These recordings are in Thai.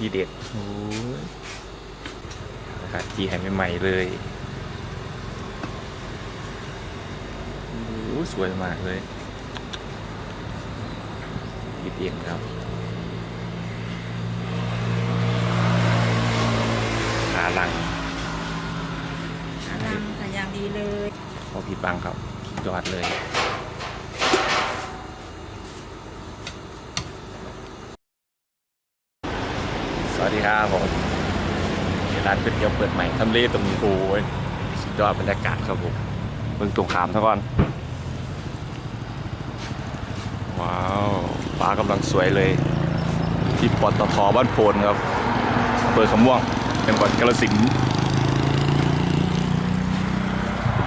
ที่เด็ดโอ้ยนะครับจีให้ใหม่ๆเลยโอ้สวยมากเลยทีเด็ดครับขาหลังอาลังค่ะอย่างดีเลยพอผิดบังครับยอดเลย วัสดีครับผมร้านก๋วยเตี๋ยวเปิดใหม่ทำเลตรงนี้โอ้ยสุดยอดบรรยากาศครับผมเบิ่งตรงขามซะก่อน ว้าวฟ้ากำลังสวยเลย ที่ปตทบ้านโพนครับ เปิดขม่วงจังหวัดกาฬสินธุ์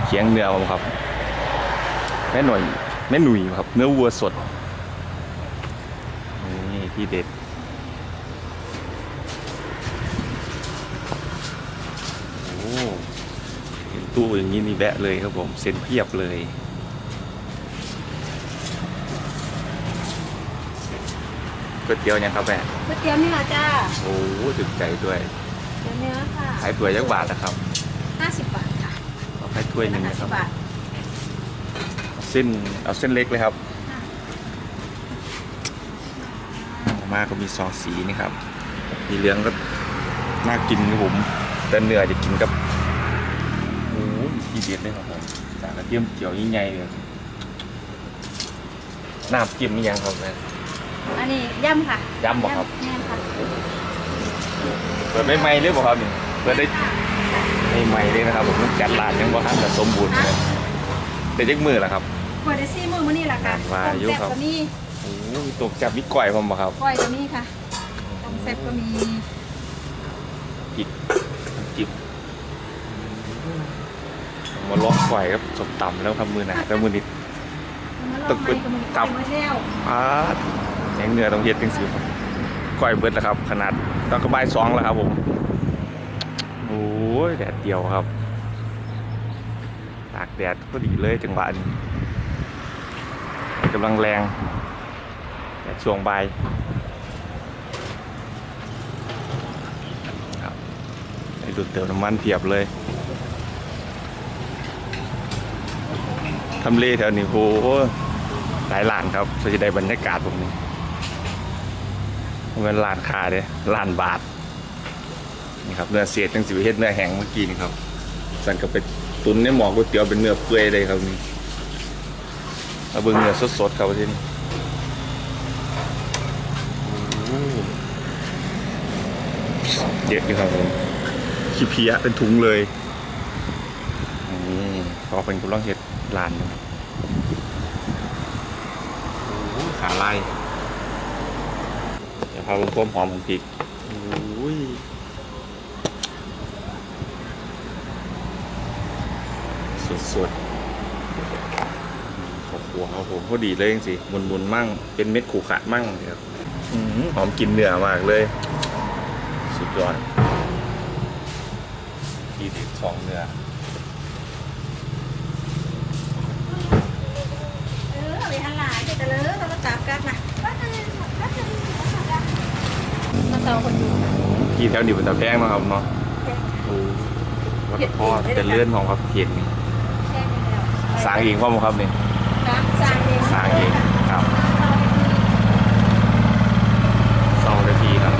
เคียงเนื้อผมครับ แม่หน่อยแม่หนุ่ยครับ เนื้อวัวสด นี่ที่เด็ด โอ้ เห็นตู้อย่างนี้นี่แวะเลยครับผมเซ็นเพียบเลยก๋วยเตี๋ยวยังครับแม่ก๋วยเตี๋ยวเนื้อจ้าโอ้ถึกใจด้วยเตี๋ยวเนื้อค่ะขายถ้วยยักบาทนะครับห้าสิบบาทค่ะเอาขายถ้วยหนึ่งห้านะคสิรับบบาทเส้นเอาเส้นเล็กเลยครับค่ะมาก็มีซอสสีนี่ครับ มีเหลืองก็น่ากินครับผม แต่เนื้อจะกินกับโอ้ย ทีเด็ดเลยครับผมจากกระเทียมเจียวยิ่งใหญ่เลยน้ำจิ้มนี่ยังครับแม่อันนี้ยำค่ะยำเหรอครับแม่นค่ะเปิดไม่ไหม้เลยบ่ครับนี่เปิดได้ไม่ไหม้เลยนะครับผมจัดร้านยังบ่ทันแต่สมบูรณ์เลยแต่จักมือละครับเปิดได้ซี่มือมื้อนี้ล่ะค่ะว่าอยู่ครับต้มแซ่บก็มีโอ้ยตกจับวิก่อยผมบ่ครับก้อยก็มีค่ะต้มแซ่บก็มีจิบจิบ มาล็อกก่อยครับสมต่ำแล้วครับมือหนาแต่มือนิดมาลต้อองงเป็ไปนกับมือตับไปเที่ยวอาดแหงเนื้อต้องเย็ดจังสิครับก่อยเบิดแล้วครับ ขนาดตอนกระบายสองแล้วครับผมโอ้ยแดดเดียวครับตากแดดก็ดีเลยจังหวะนี้แดดกำลังแรงแดดช่วงบ่ายครับไอ้ดูดเติมน้ำมันเพียบเลย ทำเลแถวนี้โหหลายล้านครับจะได้บรรยากาศแบบนี้มันล้านคาเลยล้านบาทนี่ครับเนื้อเสียดจังสิบเฮ็ดเนื้อแห้งเมื่อกี้นี่ครับสั่นก็เป็นตุนในหมอก๋วยเตี๋ยวเป็นเนื้อเปื่อยเลยครับนี่เอาเบิ่งเนื้อสดๆครับที่นี่โอ้เยอะอยู่ครับผมขี้เพียเป็นถุงเลยนี่ก็เป็นกุลังเห็ด ลานอยู่โอ้ขาลายเดี๋ยวพาเบิ่งความหอมของพริกโอ้ยสดๆขอบหัวครับผมพอดีเลยจริงๆมุนๆมั่ง เป็นเม็ดขู่ขะมั่งครับอื้อหือหอมกลินเนื้อมากเลย สุดยอดทีเด็ดสองเนื้อเออเอาไปหันหลายเดี๋ยว จะเลอะเราก็จับกันนะมาเซาคนอยู่ที่แถวนี้เป็นตะแพงเนาะครับเนาะโอ้วัดพ่อเป็นเลื่อนของครับเห็นนี่แช่ไปแล้วสร้างเองว่ามั้งครับนี่สร้างเองสร้างเองครับสองนาทีครับ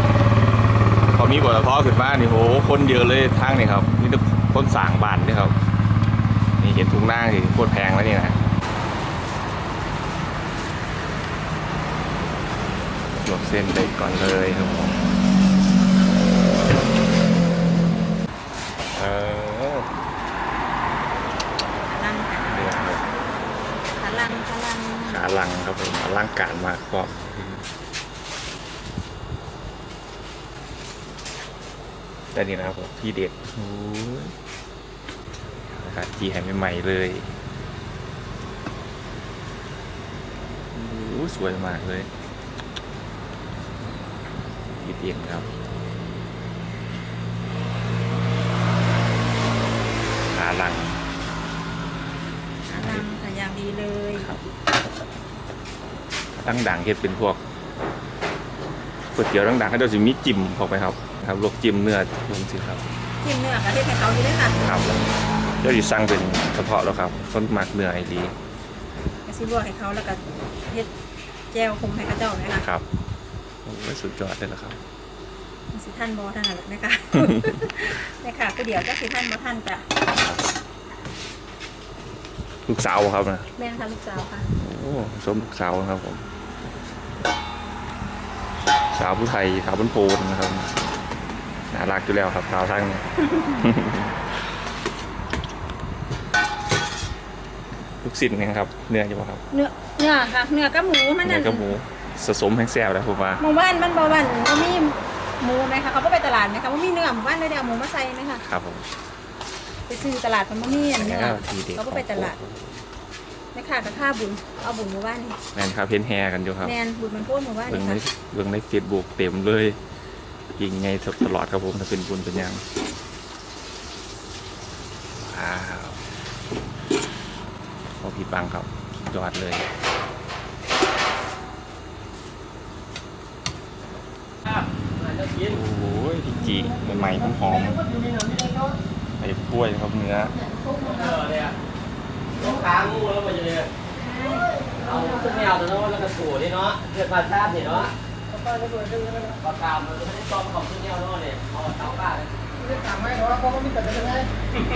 พอมีบทพ่อขึ้นมานี่โหคนเยอะเลยทางนี่ครับนี่ต้องคนสร้างบ้านนี่ครับนี่เห็นทุ่งนาสิโคตรแพงแล้วนี่นะลวกเส้นไปก่อนเลยครับผมเออขาลังค่ะเดือดเลยขาลังขาลังขาลังครับผมอลังการมากก็แต่นี่นะครับผมที่เด็ดโอ้ยนะครับที่ห้ใหม่ๆเลยโอ้สวยมากเลย เด็ดครับขาลังขาลังค่ะอย่างดีเลยครับ ตั้งด่างเฮ็ดเป็นพวกก๋วยเตี๋ยวดังๆเขาจะมีจิ้มเข้าไปครับนะครับลวกจิ้มเนื้อผมสิครับจิ้มเนื้อกับเทศให้เขาอยู่ด้วยค่ะครับเดี๋ยวดิสั่งเป็นเฉพาะแล้วครับคนหมักเนื้อให้ดีกระซิบลวกให้เขาแล้วก็เฮ็ดแจ่วคมให้กระเจ้าไหมคะครับ โอ้ยสุดยอดเลยละครับมันสิท่านบอท่านอะไรนะคะเนี่ยค่ะก็เดี๋ยวก็สิท่านบอท่านจ้ะลูกสาวครับนะแม่นค่ะลูกสาวค่ะโอ้สมลูกสาวครับผม สาวผู้ไทยขาวบนโพนนะครับน่ารักอยู่แล้วครับสาวทั้งนี้ ลูกศิษย์นะครับเนื้อใช่ไหมครับเนื้อเนื้อค่ะเนื้อกับหมูมันเนื้นั่อนกับหมูสะสมแห้งแซ่บแล้วผมว่าหมู่บ้านมันบ่บ้านมันมีหมูไหมคะเขาก็ไปตลาดไหมคะว่ามีเนื้อหมู่บ้านเลยเดี๋ยวเอาหมูมาใส่ไหมคะครับผมไปซื้อตลาดมันบ่มีอันเนื้อแล้วทีเด็ดเขาก็ไปตลาดแม่ค่ะกับข้าบุญเอาบุญหมู่บ้านนี่แมนครับเพ้นแฮกันอยู่ครับแมนบุญมันโพูดหมู่บ้านเบิ่งนี่ในค่ะเบิ่งในเฟซบุ๊กเต็มเลยยิงไงตลอดครับผมถ้าเป็นบุญเป็นหยังว้าว พอผิดบังครับสุดยอดเลยโอ้ยพี่จีใหม่ๆหอมๆใส่กล้วยครับเนื้อลูกค้างูแล้วมันจะเลยเอาขึ้นแนวตัวโน้นแล้วก็สูดนี่เนาะเกิดมาชาตินี่เนาะประกาศมันจะไม่ได้ซ้อมของขึ้นแนวโน้นเนี่ยเอาเท้าบ้าน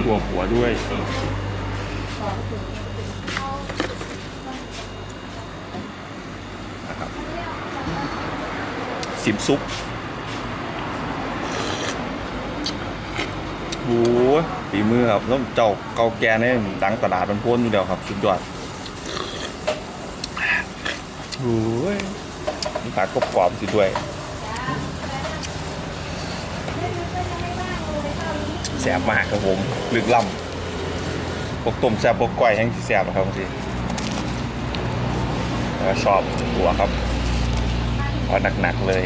ถั่วหัวด้วยนะครับ สิมซุปโอ้ฝีมือครับแล้วเจ้าเกาแกนี่ดังตลาดมันพ้นอยู่แล้วครับสุดยอดโอ้ยมีผักกรอบสิด้วยแสบมากครับผมลึกล่ำพวกต้มแสบพวกก้อยแห้งที่แสบนะครับบางทีชอบหัวครับ เอาหนักๆเลย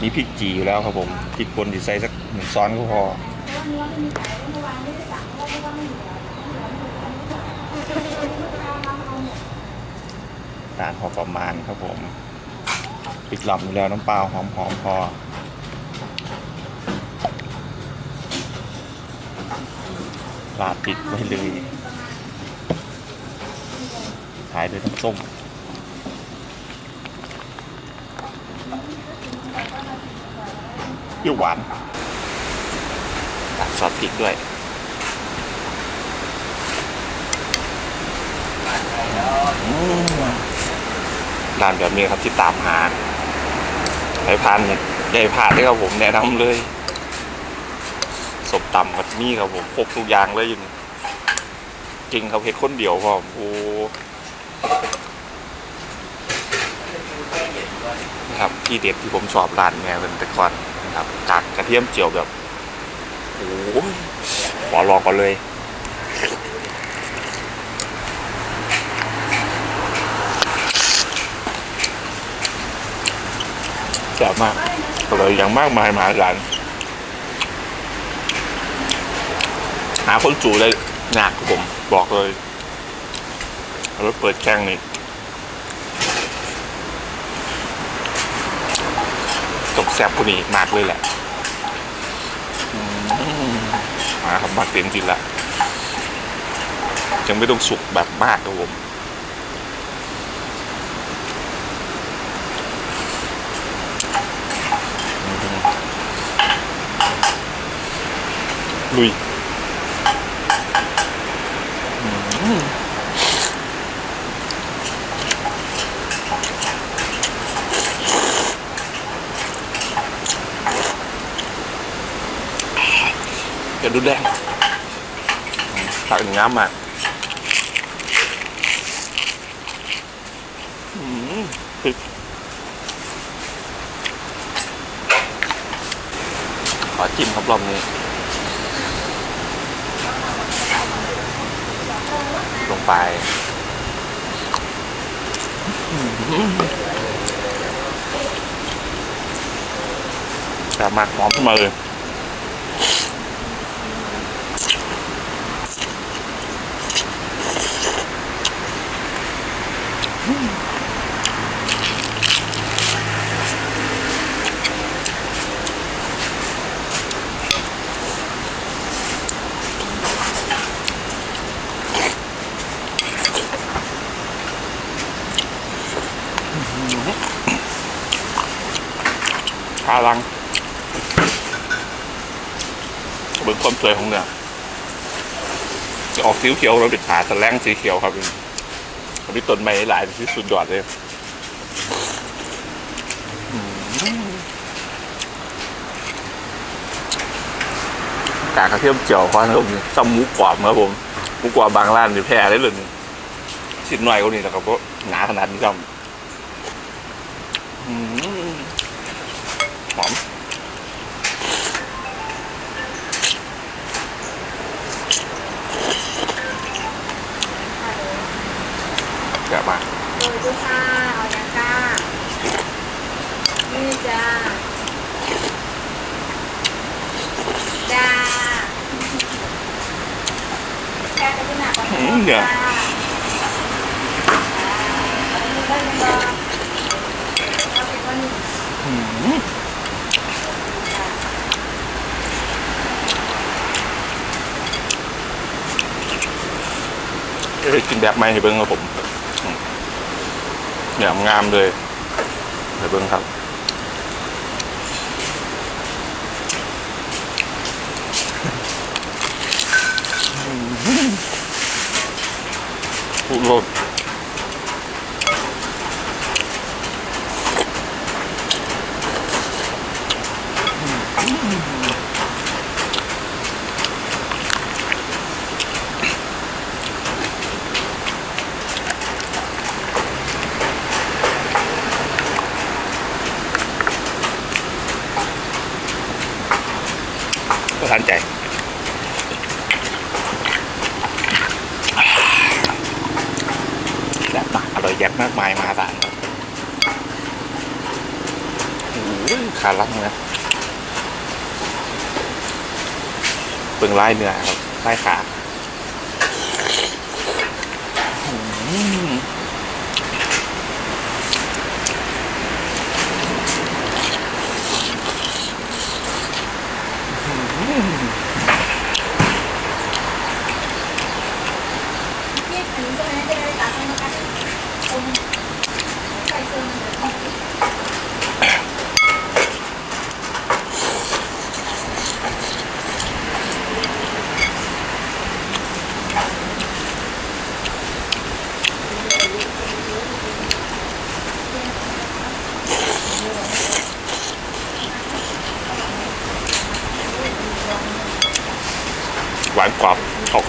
มีพริกจีอยู่แล้วครับผมพริกป่นที่ใส่สักหนึ่งซ้อนก็พอตาลพอประมาณครับผมพริกลำอยู่แล้วน้ำเปล่าหอมๆพอลาดปิดไว้เลยขายด้วยน้ำส้ม เปรี้ยวหวานตัดซอสพริกด้วยร้านแบบนี้ครับที่ตามหาไอ้พันใหญ่ผ่านได้ครับผมแนะนำเลยสมตำกับมีครับผมครบทุกอย่างเลยอยู่นี่จริงครับเห็ดคนเดียวพร้อมโอ้ครับที่เด็ดที่ผมชอบร้านแม่เป็นแต่ก่อน ครับกากกระเทียมเจียวแบบโอ้ยขอลองก่อนเลยแซ่บมากอร่อยอย่างมากมายมหาศาลหาคนจูเลยหนักผมบอกเลยรถเปิดแข่งนี่ ตกแสบคนนี้มากเลยแหละอืมมาครับมาเต็มจริงละยังไม่ต้องสุกแบบมากครับผมลุยอย่าดูแดงตักหนึ่งน้ำมาอืมพริกขอจิ้มครับรอบนี้ลงไปแต่มากหอมขึ้นมาเลย สวยของเนื้อจะออกสีเขียวเราเป็นขาตะแลงสีเขียวครับมีต้นไม้หลายที่สุดยอดเลยกากระเทียมเจียวครับผมซ้ำหมูกรอบครับผมหมูกรอบบางร้านนี่แพ้ได้เลยชิ้นหน่อยกว่านี้นะครับเพราะหนาขนาดนี้ครับ โดยดูค่ะเอาอย่างก้านี่จ้าจ้าแค่จะเป็นหนักกว่าอืมเดี๋ยวอืมเอ้ยกินแบบไม่ให้เบิ้งครับผมอืม เนี่ยงามเลยให้เบิ้งครับพูดรดประทานใจ แบบมากอร่อยแยบมากมายมหาศาลครับโอ้ยขาลังนะเปิง ไล่เนื้อครับไล่ขา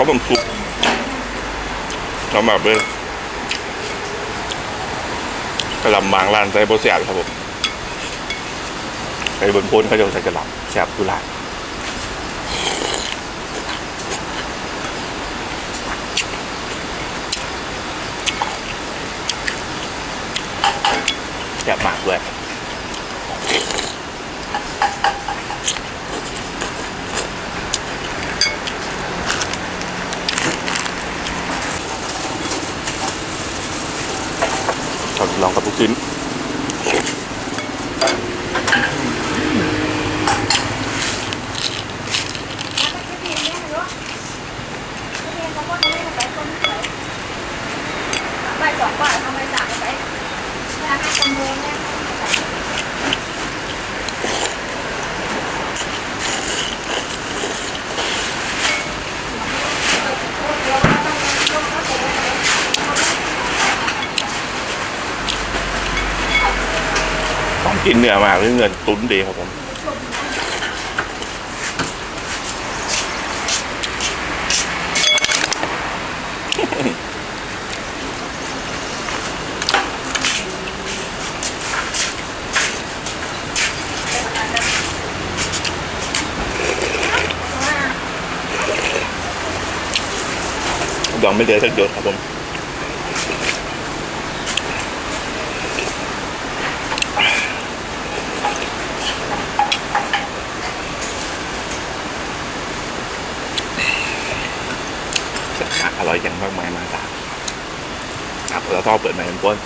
เขาบังซุปเรามาเบิ้กระหลำมางร้านใจโบเสียบครับผมไปบนพ้นเขาจะใส่กระหลำแซบกุหลาบแซ่บมากเลยเรา ลองกับลูกชิ้น ใบสองกว่าทำใบสามไปเวลาให้คนโมงเนี่ย ต้อง กินเนื้อมากเลยเนื้อตุ้นดีครับผมดองไม่เหลือสักหยดครับผม อร่อยอย่างมากมายมหาศาลครับ เราต้องเปิดใหม่เป็นต้น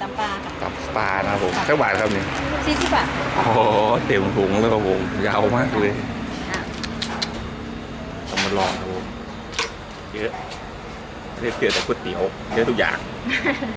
ตำปลาค่ะกับปลานะครับผมแค่บาทครับนี่สี่สิบบาทโอ้โหเต็มถุงแล้วครับผมยาวมากเลยอะต้องมาลองครับผมเยอะเรียกเยอะแต่ก๋วยเตี๋ยวเยอะทุกอย่าง